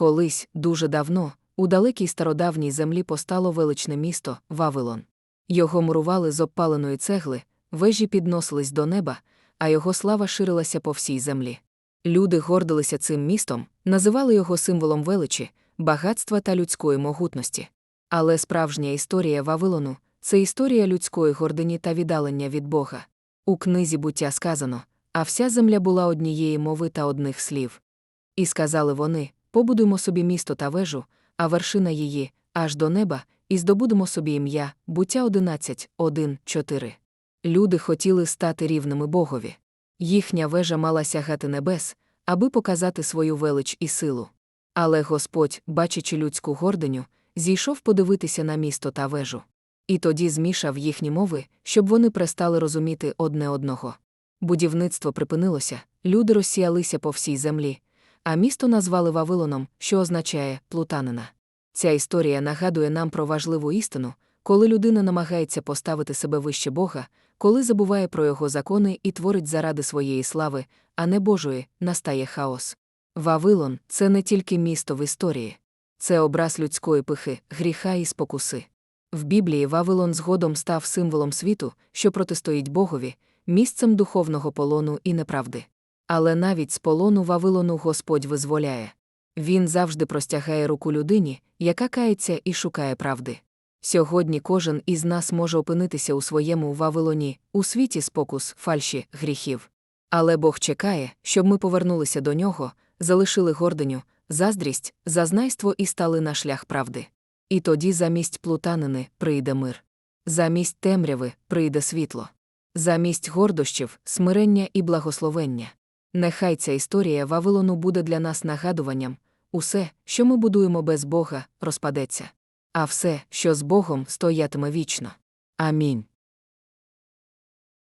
Колись, дуже давно, у далекій стародавній землі постало величне місто Вавилон. Його мурували з обпаленої цегли, вежі підносились до неба, а його слава ширилася по всій землі. Люди гордилися цим містом, називали його символом величі, багатства та людської могутності. Але справжня історія Вавилону це історія людської гордині та віддалення від Бога. У книзі буття сказано, а вся земля була однієї мови та одних слів. І сказали вони: побудуймо собі місто та вежу, а вершина її аж до неба, і здобудемо собі ім'я, буття 11, 1, 4. Люди хотіли стати рівними Богові. Їхня вежа мала сягати небес, аби показати свою велич і силу. Але Господь, бачачи людську гординю, зійшов подивитися на місто та вежу. І тоді змішав їхні мови, щоб вони перестали розуміти одне одного. Будівництво припинилося, люди розсіялися по всій землі, а місто назвали Вавилоном, що означає плутанина. Ця історія нагадує нам про важливу істину, коли людина намагається поставити себе вище Бога, коли забуває про його закони і творить заради своєї слави, а не Божої, настає хаос. Вавилон це не тільки місто в історії, це образ людської пихи, гріха і спокуси. В Біблії Вавилон згодом став символом світу, що протистоїть Богові, місцем духовного полону і неправди. Але навіть з полону Вавилону Господь визволяє. Він завжди простягає руку людині, яка кається і шукає правди. Сьогодні кожен із нас може опинитися у своєму Вавилоні, у світі спокус, фальші, гріхів. Але Бог чекає, щоб ми повернулися до нього, залишили гординю, заздрість, зазнайство і стали на шлях правди. І тоді замість плутанини прийде мир. Замість темряви прийде світло. Замість гордощів, смирення і благословення. Нехай ця історія Вавилону буде для нас нагадуванням усе, що ми будуємо без Бога, розпадеться. А все, що з Богом, стоятиме вічно. Амінь.